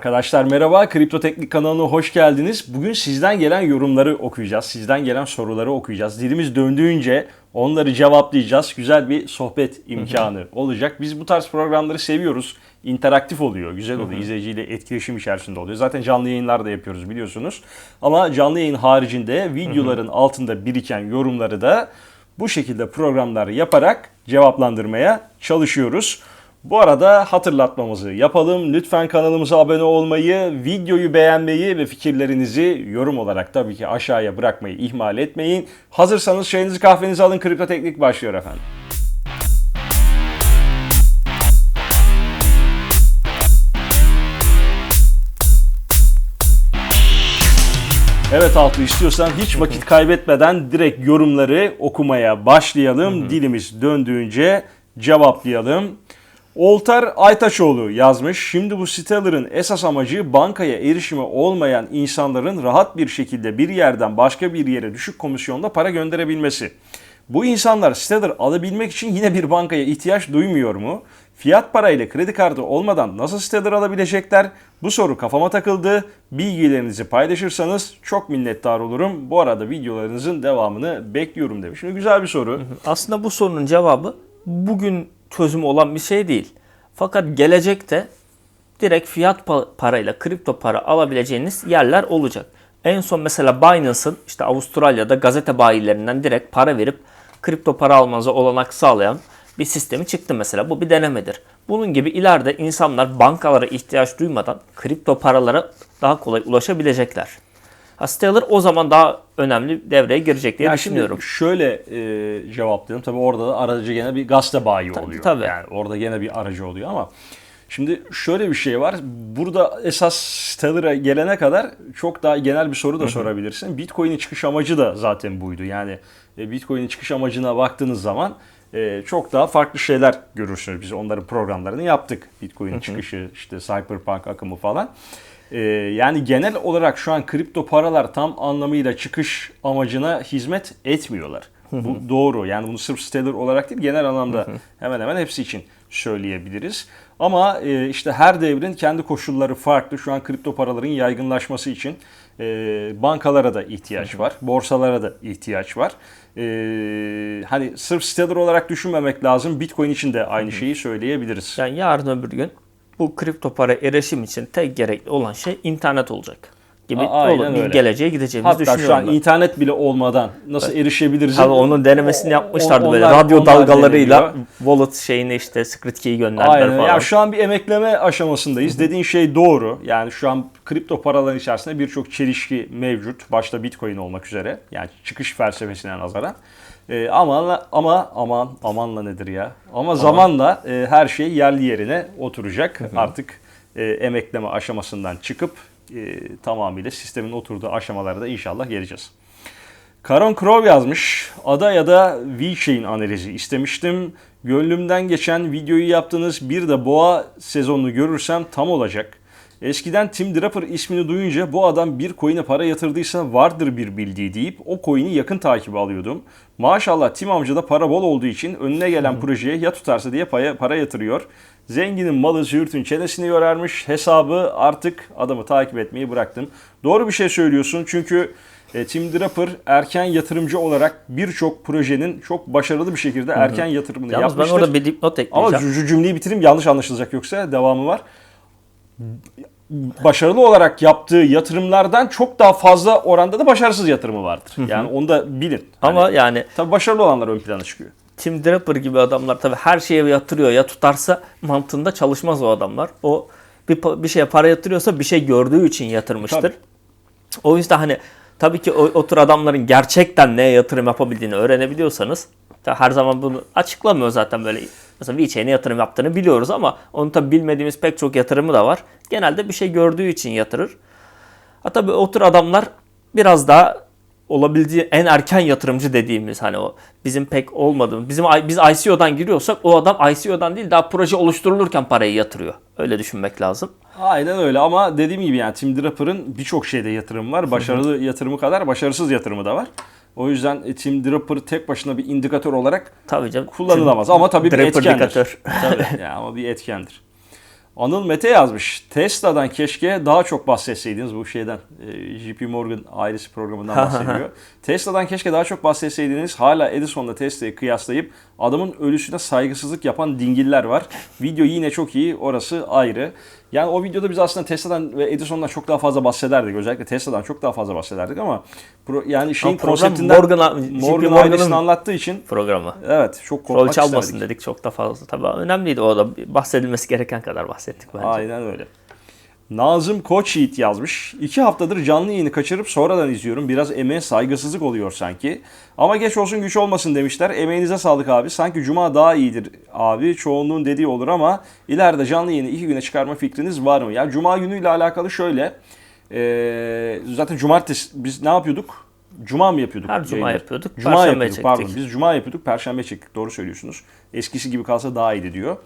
Arkadaşlar merhaba, Kripto Teknik kanalına hoş geldiniz. Bugün sizden gelen yorumları okuyacağız, sizden gelen soruları okuyacağız. Dilimiz döndüğünce onları cevaplayacağız. Güzel bir sohbet imkanı olacak. Biz bu tarz programları seviyoruz. İnteraktif oluyor, güzel oluyor. İzleyiciyle etkileşim içerisinde oluyor. Zaten canlı yayınlar da yapıyoruz biliyorsunuz. Ama canlı yayın haricinde videoların altında biriken yorumları da bu şekilde programlar yaparak cevaplandırmaya çalışıyoruz. Bu arada hatırlatmamızı yapalım. Lütfen kanalımıza abone olmayı, videoyu beğenmeyi ve fikirlerinizi yorum olarak tabii ki aşağıya bırakmayı ihmal etmeyin. Hazırsanız çayınızı kahvenizi alın. Kripto Teknik başlıyor efendim. Evet Altı istiyorsan hiç vakit kaybetmeden direkt yorumları okumaya başlayalım. Dilimiz döndüğünce cevaplayalım. Oltar Aytaçoğlu yazmış. Şimdi bu Stellar'ın esas amacı bankaya erişimi olmayan insanların rahat bir şekilde bir yerden başka bir yere düşük komisyonla para gönderebilmesi. Bu insanlar Stellar alabilmek için yine bir bankaya ihtiyaç duymuyor mu? Fiyat parayla kredi kartı olmadan nasıl Stellar alabilecekler? Bu soru kafama takıldı. Bilgilerinizi paylaşırsanız çok minnettar olurum. Bu arada videolarınızın devamını bekliyorum demiş. Şimdi güzel bir soru. Aslında bu sorunun cevabı bugün çözümü olan bir şey değil. Fakat gelecekte direkt fiyat pa- parayla kripto para alabileceğiniz yerler olacak. En son mesela Binance'ın işte Avustralya'da gazete bayilerinden direkt para verip kripto para almanıza olanak sağlayan bir sistemi çıktı mesela. Bu bir denemedir. Bunun gibi ileride insanlar bankalara ihtiyaç duymadan kripto paralara daha kolay ulaşabilecekler. Ha, Stellar o zaman daha önemli devreye girecek diye Ya düşünüyorum. Şimdi şöyle e, cevaplayalım. Tabii orada da aracı gene bir gazete bayi oluyor. tabii. Yani orada gene bir aracı oluyor ama şimdi şöyle bir şey var. Burada esas Stellar'a gelene kadar çok daha genel bir soru da sorabilirsin. Bitcoin'in çıkış amacı da zaten buydu. Yani e, Bitcoin'in çıkış amacına baktığınız zaman e, çok daha farklı şeyler görürsünüz. Biz onların programlarını yaptık. Bitcoin'in çıkışı, işte Cyberpunk akımı falan. Ee, yani genel olarak şu an kripto paralar tam anlamıyla çıkış amacına hizmet etmiyorlar. Bu doğru. Yani bunu sırf Stellar olarak değil genel anlamda hemen hemen hepsi için söyleyebiliriz. Ama e, işte her devrin kendi koşulları farklı. Şu an kripto paraların yaygınlaşması için e, bankalara da ihtiyaç var. Borsalara da ihtiyaç var. E, hani sırf Stellar olarak düşünmemek lazım. Bitcoin için de aynı şeyi söyleyebiliriz. Yani yarın öbür gün bu kripto para erişim için tek gerekli olan şey internet olacak gibi A- aynen olur. Bir öyle. geleceğe gideceğimizi Hatta şu düşünüyorum an ben. internet bile olmadan nasıl erişebiliriz? Tabii onun denemesini yapmışlardı O- böyle onlar- radyo onlar dalgalarıyla deneniyor. wallet şeyini işte secret key gönderdiler Aynen. falan. Ya şu an bir emekleme aşamasındayız. Dediğin şey doğru. Yani şu an kripto paraların içerisinde birçok çelişki mevcut. Başta Bitcoin olmak üzere. Yani çıkış felsefesine nazaran. Ee, ama ama aman amanla nedir ya? Ama zamanla e, her şey yerli yerine oturacak. Artık e, emekleme aşamasından çıkıp e, tamamıyla sistemin oturduğu aşamalara da inşallah geleceğiz. Karon Crow yazmış. Ada ya da V-Chain analizi istemiştim. Gönlümden geçen videoyu yaptınız. Bir de boğa sezonunu görürsem tam olacak. Eskiden Tim Draper ismini duyunca bu adam bir coin'e para yatırdıysa vardır bir bildiği deyip o coin'i yakın takibi alıyordum. Maşallah Tim amca da para bol olduğu için önüne gelen projeye ya tutarsa diye para, para yatırıyor. Zenginin malı züğürtün çenesini yorarmış. Hesabı artık adamı takip etmeyi bıraktım. Doğru bir şey söylüyorsun çünkü e, Tim Draper erken yatırımcı olarak birçok projenin çok başarılı bir şekilde erken yatırımını Yalnız ben yapmıştır. orada bir dipnot Ama ekleyeceğim. şu cümleyi bitireyim yanlış anlaşılacak yoksa devamı var. Başarılı olarak yaptığı yatırımlardan çok daha fazla oranda da başarısız yatırımı vardır. Yani onu da bilin. Ama Hani, yani tabii başarılı olanlar ön plana çıkıyor. Tim Draper gibi adamlar tabii her şeye yatırıyor ya tutarsa mantığında çalışmaz o adamlar. O bir, bir şeye para yatırıyorsa bir şey gördüğü için yatırmıştır. Tabii. O yüzden hani tabii ki o, o tür adamların gerçekten neye yatırım yapabildiğini öğrenebiliyorsanız her zaman bunu açıklamıyor zaten böyle mesela VeChain'e yatırım yaptığını biliyoruz ama onu tabii bilmediğimiz pek çok yatırımı da var. Genelde bir şey gördüğü için yatırır. Ha tabii o tür adamlar biraz daha olabildiği en erken yatırımcı dediğimiz hani o bizim pek olmadığımız bizim biz ICO'dan giriyorsak o adam ICO'dan değil daha proje oluşturulurken parayı yatırıyor. Öyle düşünmek lazım. Aynen öyle ama dediğim gibi yani Tim Draper'ın birçok şeyde yatırım var. Başarılı yatırımı kadar başarısız yatırımı da var. O yüzden e, Tim Draper tek başına bir indikatör olarak Tabii canım. kullanılamaz ama tabii bir Draper etkendir. indikatör. tabii ya ama bir etkendir. Anıl Mete yazmış. Tesla'dan keşke daha çok bahsetseydiniz bu şeyden. e, JP Morgan ailesi programından bahsediyor. Tesla'dan keşke daha çok bahsetseydiniz. Hala Edison'la Tesla'yı kıyaslayıp adamın ölüsüne saygısızlık yapan dingiller var. Video yine çok iyi. Orası ayrı. Yani o videoda biz aslında Tesla'dan ve Edison'dan çok daha fazla bahsederdik. Özellikle Tesla'dan çok daha fazla bahsederdik ama pro- yani şeyin Ama konseptinden Morgan- Morgan ailesini anlattığı için Programı. evet çok Rol kopmak çalmasın istemedik. dedik çok da fazla. Tabii önemliydi o da bahsedilmesi gereken kadar bahsettik bence. Aynen öyle. Nazım Koçyiğit yazmış. İki haftadır canlı yayını kaçırıp sonradan izliyorum. Biraz emeğe saygısızlık oluyor sanki. Ama geç olsun güç olmasın demişler. Emeğinize sağlık abi. Sanki cuma daha iyidir abi. Çoğunluğun dediği olur ama ileride canlı yayını iki güne çıkarma fikriniz var mı? Ya cuma günüyle alakalı şöyle. Ee, zaten cumartesi biz ne yapıyorduk? Cuma mı yapıyorduk? Her cuma yayını? yapıyorduk, Cuma perşembe yapıyorduk çektik. pardon. Biz cuma yapıyorduk, perşembe çektik. Doğru söylüyorsunuz. Eskisi gibi kalsa daha iyiydi diyor.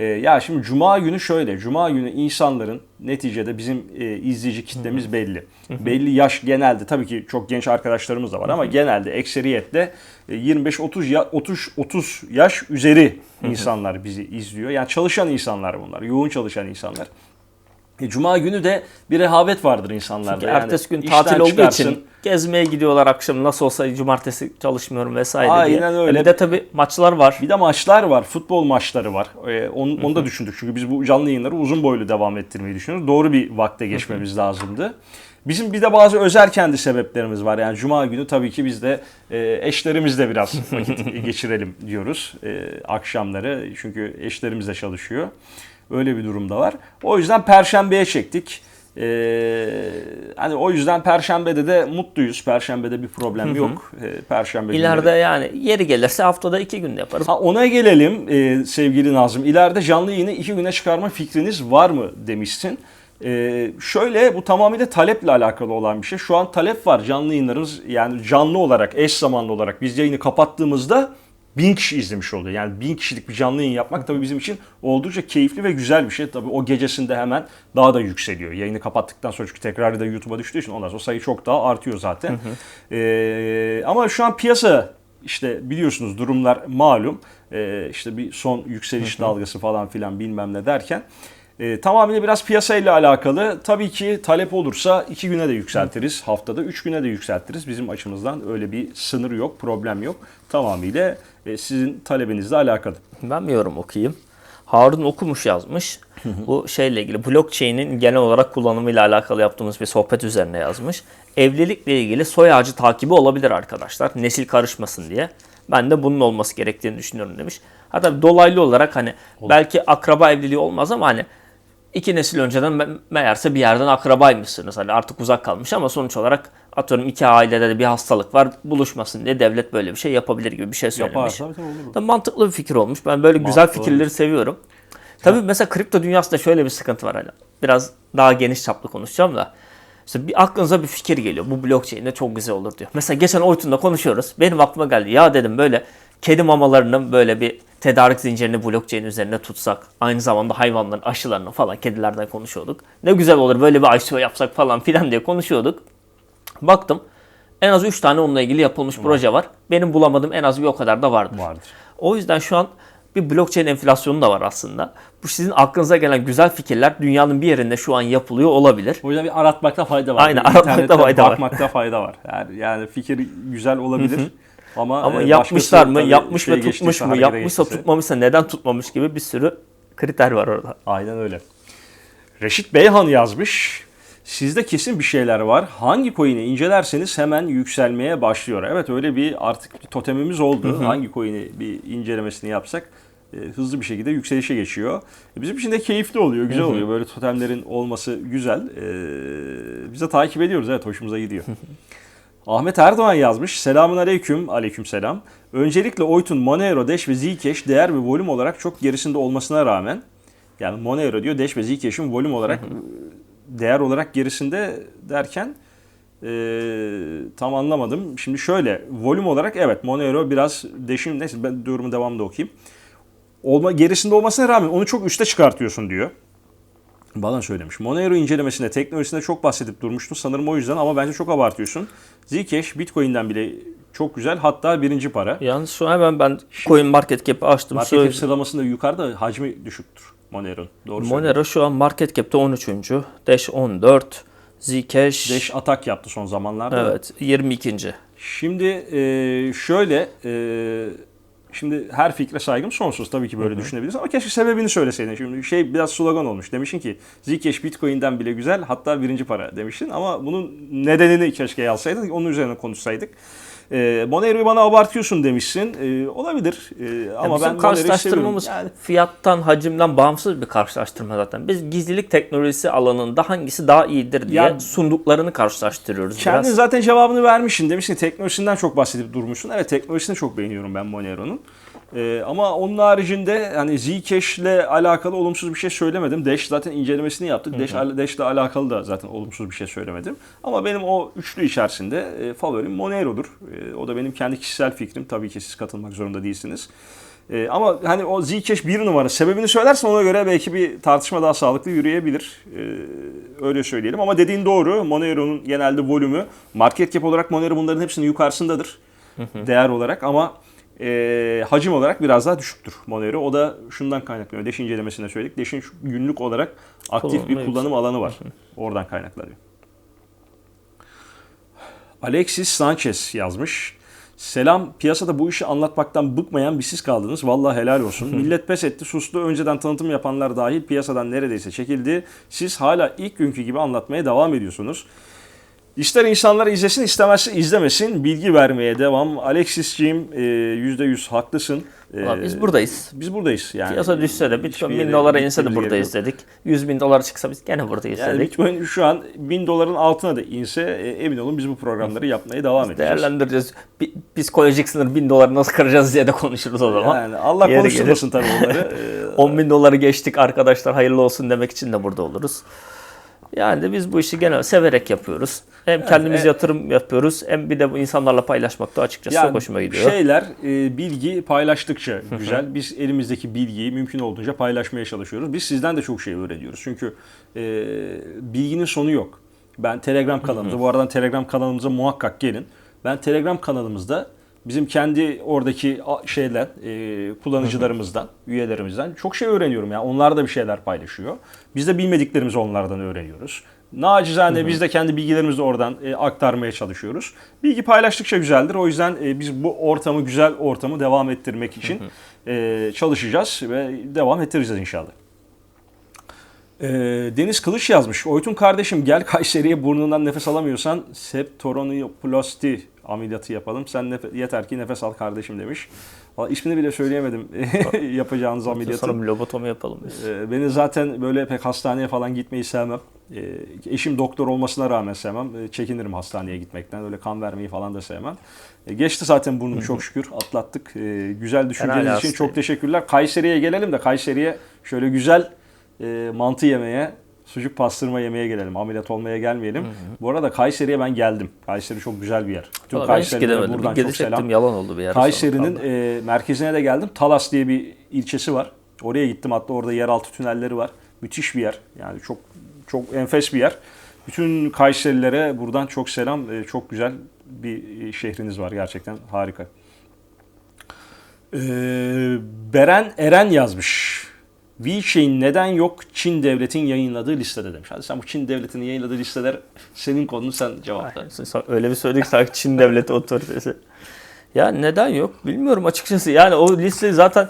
Ee, ya şimdi cuma günü şöyle. Cuma günü insanların neticede bizim e, izleyici kitlemiz belli. Belli yaş genelde tabii ki çok genç arkadaşlarımız da var ama genelde ekseriyetle e, 25-30 ya, 30 30 yaş üzeri insanlar bizi izliyor. Yani çalışan insanlar bunlar. Yoğun çalışan insanlar. E, Cuma günü de bir rehavet vardır insanlarda. Çünkü Yani ertesi gün tatil olduğu çıkarsın, için gezmeye gidiyorlar akşam nasıl olsa cumartesi çalışmıyorum vesaire Aynen diye. öyle. Bir de tabii maçlar var. Bir de maçlar var. Futbol maçları var. Ee, onu, onu da düşündük. Çünkü biz bu canlı yayınları uzun boylu devam ettirmeyi düşünüyoruz. Doğru bir vakte geçmemiz lazımdı. Bizim bir de bazı özel kendi sebeplerimiz var. Yani cuma günü tabii ki biz de e, eşlerimizle biraz vakit geçirelim diyoruz. E, akşamları. Çünkü eşlerimiz de çalışıyor. Öyle bir durum da var. O yüzden perşembeye çektik. Ee, hani o yüzden perşembede de mutluyuz. Perşembede bir problem yok. Ee, perşembe günleri- İleride yani yeri gelirse haftada iki günde yaparız. Ha, ona gelelim e, sevgili Nazım. İleride canlı yayını iki güne çıkarma fikriniz var mı demişsin. E, şöyle bu tamamıyla taleple alakalı olan bir şey. Şu an talep var canlı yayınlarımız yani canlı olarak eş zamanlı olarak biz yayını kapattığımızda bin kişi izlemiş oluyor. Yani bin kişilik bir canlı yayın yapmak tabii bizim için oldukça keyifli ve güzel bir şey. Tabii o gecesinde hemen daha da yükseliyor. Yayını kapattıktan sonra çünkü tekrarı da YouTube'a düştüğü için ondan sonra sayı çok daha artıyor zaten. E, ama şu an piyasa işte biliyorsunuz durumlar malum. Ee, işte bir son yükseliş dalgası falan filan bilmem ne derken e, tamamıyla biraz piyasayla alakalı. Tabii ki talep olursa iki güne de yükseltiriz haftada, üç güne de yükseltiriz. Bizim açımızdan öyle bir sınır yok, problem yok. Tamamıyla e, sizin talebinizle alakalı. Ben bir yorum okuyayım. Harun Okumuş yazmış. Bu şeyle ilgili blockchain'in genel olarak kullanımıyla alakalı yaptığımız bir sohbet üzerine yazmış. Evlilikle ilgili soy ağacı takibi olabilir arkadaşlar. Nesil karışmasın diye. Ben de bunun olması gerektiğini düşünüyorum demiş. Hatta dolaylı olarak hani belki akraba evliliği olmaz ama hani iki nesil önceden me- meğerse bir yerden akrabaymışsınız. Hani artık uzak kalmış ama sonuç olarak atıyorum iki ailede de bir hastalık var. Buluşmasın diye devlet böyle bir şey yapabilir gibi bir şey söylemiş. Yapar olur. Da mantıklı bir fikir olmuş. Ben böyle güzel Mantıklı fikirleri seviyorum. Tabii mesela kripto dünyasında şöyle bir sıkıntı var hala. Biraz daha geniş çaplı konuşacağım da. İşte bir aklınıza bir fikir geliyor. Bu blockchain'de çok güzel olur diyor. Mesela geçen Oytun'da konuşuyoruz. Benim aklıma geldi. Ya dedim böyle kedi mamalarının böyle bir tedarik zincirini blockchain üzerine tutsak. Aynı zamanda hayvanların aşılarını falan kedilerden konuşuyorduk. Ne güzel olur böyle bir ICO yapsak falan filan diye konuşuyorduk. Baktım en az 3 tane onunla ilgili yapılmış proje var. Benim bulamadığım en az bir o kadar da vardır. Vardır. O yüzden şu an bir blockchain enflasyonu da var aslında. Bu sizin aklınıza gelen güzel fikirler dünyanın bir yerinde şu an yapılıyor olabilir. O yüzden bir aratmakta fayda var. Aynen, aratmakta fayda var. Bakmakta fayda var. Yani, yani fikir güzel olabilir. Ama, Ama e, yapmışlar mı, yapmış ve tutmuş mu, yapmışsa geçtiyse- tutmamışsa neden tutmamış gibi bir sürü kriter var orada. Aynen öyle. Reşit Beyhan yazmış. Sizde kesin bir şeyler var. Hangi coin'i incelerseniz hemen yükselmeye başlıyor. Evet öyle bir artık bir totemimiz oldu. Hangi coin'i bir incelemesini yapsak e, hızlı bir şekilde yükselişe geçiyor. E, Bizim için de keyifli oluyor, güzel oluyor. Böyle totemlerin olması güzel. E, biz de takip ediyoruz. Evet hoşumuza gidiyor. Ahmet Erdoğan yazmış. Selamun aleyküm. Aleyküm selam. Öncelikle Oytun, Monero, Dash ve Zcash değer ve volüm olarak çok gerisinde olmasına rağmen yani Monero diyor Dash ve Zcash'in volüm olarak değer olarak gerisinde derken e, tam anlamadım. Şimdi şöyle volüm olarak evet Monero biraz Dash'in neyse ben yorumu devamında okuyayım. Olma, gerisinde olmasına rağmen onu çok üste çıkartıyorsun diyor. Bana söylemiş. Monero incelemesinde teknolojisinde çok bahsedip durmuştun sanırım o yüzden ama bence çok abartıyorsun. Zcash Bitcoin'den bile Çok güzel. Hatta birinci para. Yalnız şu an hemen ben Coin Market Cap'i açtım. Market cap sıralamasında yukarıda hacmi düşüktür Monero'nun. Doğru. Monero şu an Market Cap'te 13. Dash 14. Zcash Dash atak yaptı son zamanlarda. evet 22. Şimdi e, şöyle e, şimdi her fikre saygım sonsuz tabii ki böyle düşünebiliriz ama keşke sebebini söyleseydin. Şimdi şey biraz slogan olmuş. Demişsin ki Zcash Bitcoin'den bile güzel hatta birinci para demiştin ama bunun nedenini keşke yazsaydın onun üzerine konuşsaydık. E, Monero'yu bana abartıyorsun demişsin. E, olabilir. E, ama Ama ben karşılaştırmamız. Yani fiyattan, hacimden bağımsız bir karşılaştırma zaten. Biz gizlilik teknolojisi alanında hangisi daha iyidir diye Ya- sunduklarını karşılaştırıyoruz Kendin biraz. zaten cevabını vermişsin. Demişsin teknolojisinden çok bahsedip durmuşsun. Evet teknolojisini çok beğeniyorum ben Monero'nun. Ee, ama onun haricinde hani Zcash ile alakalı olumsuz bir şey söylemedim. Dash zaten incelemesini yaptık. Dash, Dash ile alakalı da zaten olumsuz bir şey söylemedim. Ama benim o üçlü içerisinde e, favorim Monero'dur. E, o da benim kendi kişisel fikrim. Tabii ki siz katılmak zorunda değilsiniz. E, ama hani o Zcash bir numara sebebini söylersen ona göre belki bir tartışma daha sağlıklı yürüyebilir. E, öyle söyleyelim. Ama dediğin doğru. Monero'nun genelde volümü market cap olarak Monero bunların hepsinin yukarısındadır. Değer olarak ama e, hacim olarak biraz daha düşüktür Monero. O da şundan kaynaklanıyor. Dash incelemesinde söyledik. Şu günlük olarak aktif Kullanımı bir kullanım alanı var. Oradan kaynaklanıyor. Alexis Sanchez yazmış. Selam. Piyasada bu işi anlatmaktan bıkmayan bir siz kaldınız. Vallahi helal olsun. Millet pes etti, sustu. Önceden tanıtım yapanlar dahil piyasadan neredeyse çekildi. Siz hala ilk günkü gibi anlatmaya devam ediyorsunuz. İster insanlar izlesin istemezse izlemesin. Bilgi vermeye devam. Alexis'ciğim e, %100 haklısın. E, Valla biz buradayız. Biz buradayız. Yani Piyasa düşse de Bitcoin 1000 dolara inse de buradayız dedik. 100 bin dolar çıksa biz gene buradayız Yani dedik. Bitcoin şu an 1000 doların altına da inse e, emin olun biz bu programları yapmaya devam edeceğiz. Değerlendireceğiz. Bi- Psikolojik sınır 1000 doları nasıl kıracağız diye de konuşuruz o zaman. Yani Allah Yeri konuşturmasın tabii onları. Ee, 10 bin doları geçtik arkadaşlar hayırlı olsun demek için de burada oluruz. Yani de biz bu işi genel severek yapıyoruz. Hem kendimiz e- yatırım yapıyoruz hem bir de bu insanlarla paylaşmak da açıkçası çok hoşuma gidiyor. Şeyler, e, bilgi paylaştıkça güzel. Biz elimizdeki bilgiyi mümkün olduğunca paylaşmaya çalışıyoruz. Biz sizden de çok şey öğreniyoruz. Çünkü e, bilginin sonu yok. Ben Telegram kanalımda, bu aradan Telegram kanalımıza muhakkak gelin. Ben Telegram kanalımızda bizim kendi oradaki şeyler, e, kullanıcılarımızdan, üyelerimizden çok şey öğreniyorum. Yani onlar da bir şeyler paylaşıyor. Biz de bilmediklerimizi onlardan öğreniyoruz. Nacizane biz de kendi bilgilerimizi oradan e, aktarmaya çalışıyoruz. Bilgi paylaştıkça güzeldir. O yüzden e, biz bu ortamı, güzel ortamı devam ettirmek için e, çalışacağız ve devam ettireceğiz inşallah. E, Deniz Kılıç yazmış. Oytun kardeşim gel Kayseri'ye burnundan nefes alamıyorsan septoronoplasti ameliyatı yapalım. Sen nefe- yeter ki nefes al kardeşim demiş. Valla ismini bile söyleyemedim yapacağınız ameliyatın. Sonra bir lobotomi yapalım biz. Ee, Beni zaten böyle pek hastaneye falan gitmeyi sevmem. Ee, Eşim doktor olmasına rağmen sevmem. Ee, Çekinirim hastaneye gitmekten. Öyle kan vermeyi falan da sevmem. Ee, Geçti zaten burnum çok şükür. Atlattık. Ee, Güzel düşünceniz için hastayım. çok teşekkürler. Kayseri'ye gelelim de Kayseri'ye şöyle güzel e, mantı yemeye, sucuk pastırma yemeye gelelim. Ameliyat olmaya gelmeyelim. Bu arada Kayseri'ye ben geldim. Kayseri çok güzel bir yer. Tüm gidemedim. buradan çok selam. yalan oldu bir yer. Kayseri'nin e, merkezine de geldim. Talas diye bir ilçesi var. Oraya gittim hatta orada yeraltı tünelleri var. Müthiş bir yer. Yani çok çok enfes bir yer. Bütün Kayserililere buradan çok selam. E, çok güzel bir e, şehriniz var gerçekten harika. E, Beren Eren yazmış. VeChain neden yok Çin devletin yayınladığı listede demiş. Hadi sen bu Çin devletinin yayınladığı listeler senin konun sen cevapla. Öyle bir söyledik sanki Çin devleti otoritesi. Ya neden yok bilmiyorum açıkçası. Yani o liste zaten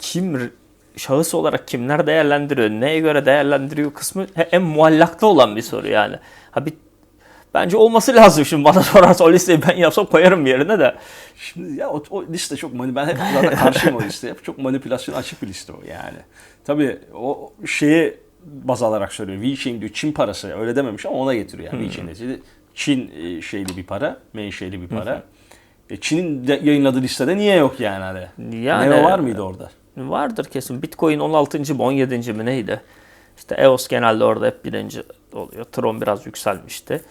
kim şahıs olarak kimler değerlendiriyor, neye göre değerlendiriyor kısmı en muallakta olan bir soru yani. Ha bir bence olması lazım şimdi bana sorarsa o listeyi ben yapsam koyarım bir yerine de. Şimdi ya o, o liste çok ben hep zaten karşıyım o listeye. Çok manipülasyon açık bir liste o yani. Tabii o şeye baz alarak söylüyor. VeChain diyor Çin parası öyle dememiş ama ona getiriyor yani VeChain dediği Çin e, şeyli bir para, menşeli bir para. E, Çin'in de yayınladığı listede niye yok yani hani? Yani- ne var mıydı orada? Vardır kesin. Bitcoin 16. mi 17. mi neydi? İşte EOS genelde orada hep birinci oluyor. Tron biraz yükselmişti.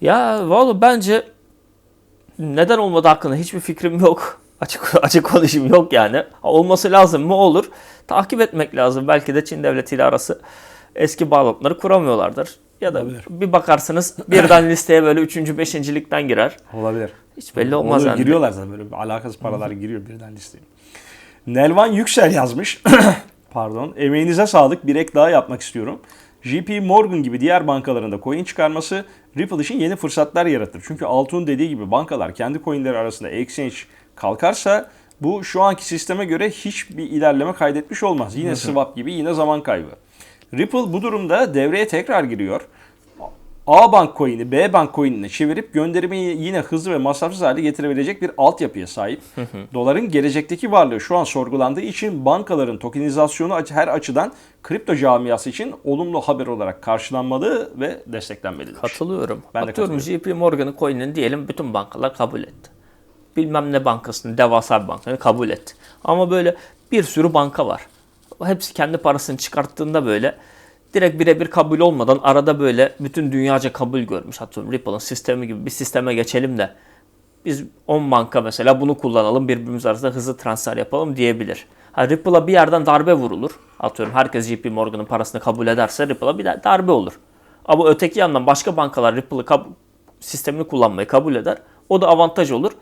Ya valla bence neden olmadı hakkında hiçbir fikrim yok. Açık açık konuşayım yok yani. Olması lazım mı? Olur. Takip etmek lazım. Belki de Çin devletiyle arası eski bağlantıları kuramıyorlardır. Ya da Olabilir. bir bakarsınız birden listeye böyle 3. 5. ligden girer. Olabilir. Hiç belli olmaz Olur, yani. Giriyorlar zaten böyle alakasız paralar giriyor birden listeye. Nelvan Yüksel yazmış. Pardon. Emeğinize sağlık. Bir ek daha yapmak istiyorum. JP Morgan gibi diğer bankalarında coin çıkarması Ripple için yeni fırsatlar yaratır. Çünkü Altun dediği gibi bankalar kendi coinleri arasında exchange kalkarsa bu şu anki sisteme göre hiçbir ilerleme kaydetmiş olmaz. Yine swap gibi yine zaman kaybı. Ripple bu durumda devreye tekrar giriyor. A bank coin'i B bank coin'ine çevirip gönderimi yine hızlı ve masrafsız hale getirebilecek bir altyapıya sahip. Doların gelecekteki varlığı şu an sorgulandığı için bankaların tokenizasyonu her açıdan kripto camiası için olumlu haber olarak karşılanmalı ve desteklenmelidir. Katılıyorum. Ben de Atıyorum JP Morgan'ın coin'ini diyelim bütün bankalar kabul etti. Bilmem ne bankasını, devasa bir bankayı kabul etti. Ama böyle bir sürü banka var. Hepsi kendi parasını çıkarttığında böyle direkt birebir kabul olmadan arada böyle bütün dünyaca kabul görmüş. Atıyorum Ripple'ın sistemi gibi bir sisteme geçelim de biz 10 banka mesela bunu kullanalım birbirimiz arasında hızlı transfer yapalım diyebilir. Ha, Ripple'a bir yerden darbe vurulur. Atıyorum herkes JP Morgan'ın parasını kabul ederse Ripple'a bir darbe olur. Ama öteki yandan başka bankalar Ripple'ı sistemini kullanmayı kabul eder. O da avantaj olur.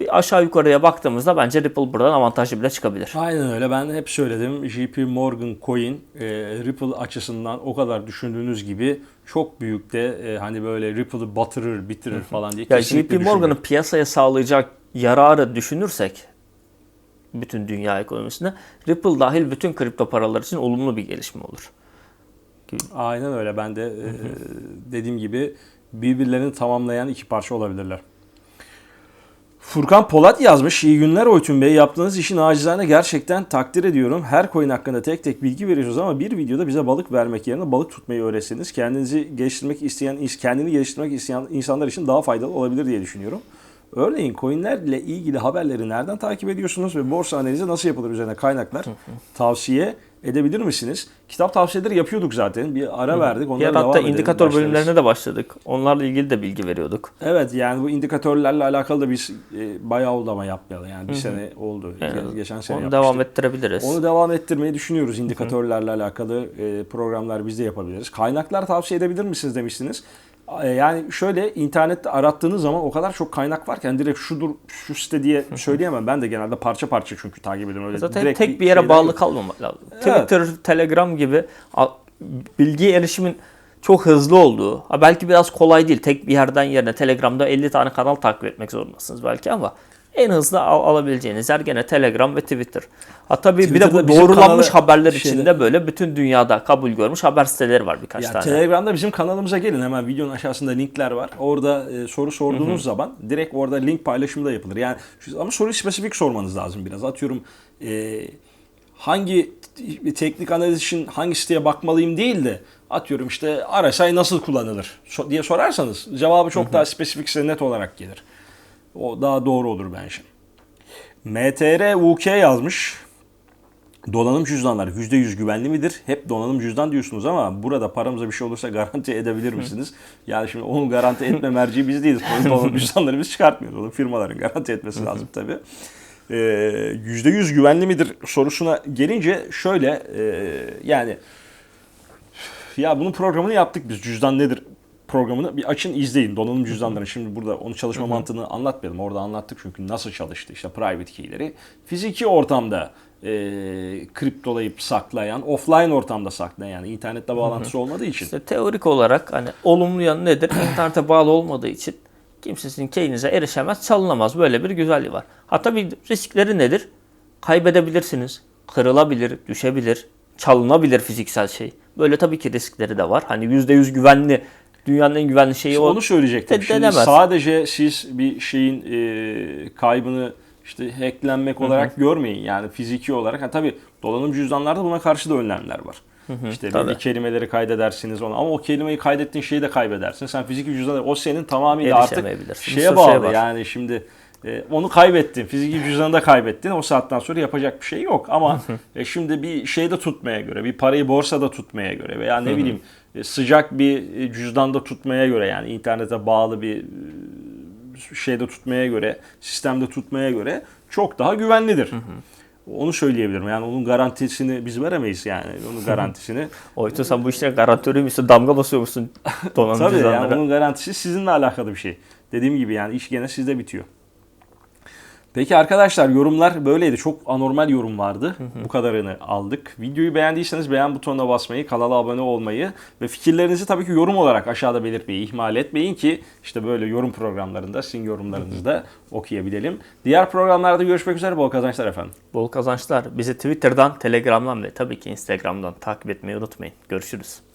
Bir aşağı yukarıya baktığımızda bence Ripple buradan avantajlı bile çıkabilir. Aynen öyle. Ben hep söyledim. JP Morgan Coin e, Ripple açısından o kadar düşündüğünüz gibi çok büyük de e, hani böyle Ripple'ı batırır, bitirir falan diye Ya JP Morgan'ın piyasaya sağlayacak yararı düşünürsek bütün dünya ekonomisine Ripple dahil bütün kripto paralar için olumlu bir gelişme olur. Aynen öyle. Ben de e, dediğim gibi birbirlerini tamamlayan iki parça olabilirler. Furkan Polat yazmış. İyi günler Oytun Bey. Yaptığınız işin acizane gerçekten takdir ediyorum. Her coin hakkında tek tek bilgi veriyorsunuz ama bir videoda bize balık vermek yerine balık tutmayı öğretseniz kendinizi geliştirmek isteyen, kendini geliştirmek isteyen insanlar için daha faydalı olabilir diye düşünüyorum. Örneğin coinlerle ilgili haberleri nereden takip ediyorsunuz ve borsa analizi nasıl yapılır üzerine kaynaklar tavsiye edebilir misiniz? Kitap tavsiyeleri yapıyorduk zaten. Bir ara verdik. Onlara ara devam hatta edelim, indikatör başlarız. bölümlerine de başladık. Onlarla ilgili de bilgi veriyorduk. Evet yani bu indikatörlerle alakalı da biz e, bayağı oldu ama yapmayalı. Yani bir sene oldu. Yani Geçen sene Onu yapmıştık. devam ettirebiliriz. Onu devam ettirmeyi düşünüyoruz. İndikatörlerle alakalı e, programlar biz de yapabiliriz. Kaynaklar tavsiye edebilir misiniz demiştiniz. E, Yani şöyle internette arattığınız zaman o kadar çok kaynak varken direkt şudur şu site diye söyleyemem. Ben de genelde parça parça çünkü takip ediyorum. Öyle Zaten direkt tek bir yere bağlı yok. kalmamak lazım. Evet. Twitter, Telegram gibi a- bilgi erişimin çok hızlı olduğu, belki biraz kolay değil. Tek bir yerden yerine Telegram'da 50 tane kanal takip etmek zorundasınız belki ama en hızlı al- alabileceğiniz yer gene Telegram ve Twitter. Ha tabii bir de Twitter'da bu bizim doğrulanmış kanalı haberler şeyde- içinde böyle bütün dünyada kabul görmüş haber siteleri var birkaç Ya tane. Telegram'da bizim kanalımıza gelin hemen videonun aşağısında linkler var. Orada e, soru sorduğunuz zaman direkt orada link paylaşımı da yapılır. Yani şu- ama soruyu spesifik sormanız lazım biraz. Atıyorum e, hangi t- teknik analiz için hangi siteye bakmalıyım değil de atıyorum işte RSI nasıl kullanılır so- diye sorarsanız cevabı çok daha spesifik size net olarak gelir. O daha doğru olur bence. MTR UK yazmış. Donanım cüzdanlar %100 güvenli midir? Hep donanım cüzdan diyorsunuz ama burada paramıza bir şey olursa garanti edebilir misiniz? Yani şimdi onu garanti etme merci biz değiliz. O Donanım cüzdanları biz çıkartmıyoruz. Onu firmaların garanti etmesi lazım tabii. Ee, %100 güvenli midir sorusuna gelince şöyle e, yani ya bunun programını yaptık biz. Cüzdan nedir programını bir açın izleyin. Donanım cüzdanlarını şimdi burada onu çalışma mantığını anlatmayalım. Orada anlattık çünkü nasıl çalıştı işte private key'leri. Fiziki ortamda e, kriptolayıp saklayan, offline ortamda saklayan yani internette bağlantısı olmadığı için. İşte teorik olarak hani olumlu yanı nedir? İnternete bağlı olmadığı için kimse sizin keyinize erişemez, çalınamaz. Böyle bir güzelliği var. Hatta bir riskleri nedir? Kaybedebilirsiniz. Kırılabilir, düşebilir, çalınabilir fiziksel şey. Böyle tabii ki riskleri de var. Hani %100 güvenli, dünyanın en güvenli şeyi o. Onu söyleyecektim. de- Şimdi denemez. sadece siz bir şeyin e, kaybını işte hacklenmek olarak görmeyin. Yani fiziki olarak. Ha, tabii dolanım cüzdanlarda buna karşı da önlemler var. işte tabii. belli kelimeleri kaydedersiniz ona ama o kelimeyi kaydettiğin şeyi de kaybedersin. Sen fiziki cüzdanı o senin tamamıyla artık şeye bağlı. şey var. yani şimdi e, onu kaybettin. Fiziki cüzdanı da kaybettin. O saatten sonra yapacak bir şey yok. Ama e, şimdi bir şeyde tutmaya göre, bir parayı borsada tutmaya göre veya ne bileyim sıcak bir e, cüzdanda tutmaya göre yani internete bağlı bir e, şeyde tutmaya göre, sistemde tutmaya göre çok daha güvenlidir. Onu söyleyebilirim. Yani onun garantisini biz veremeyiz yani. Onun garantisini. Oytun sen bu işlerin garantörü müsün? Damga basıyor musun Tabii yani onun garantisi sizinle alakalı bir şey. Dediğim gibi yani iş gene sizde bitiyor. Peki arkadaşlar yorumlar böyleydi. Çok anormal yorum vardı. Bu kadarını aldık. Videoyu beğendiyseniz beğen butonuna basmayı, kanala abone olmayı ve fikirlerinizi tabii ki yorum olarak aşağıda belirtmeyi ihmal etmeyin ki işte böyle yorum programlarında sizin yorumlarınızı da okuyabilelim. Diğer programlarda görüşmek üzere. Bol kazançlar efendim. Bol kazançlar. Bizi Twitter'dan, Telegram'dan ve tabii ki Instagram'dan takip etmeyi unutmayın. Görüşürüz.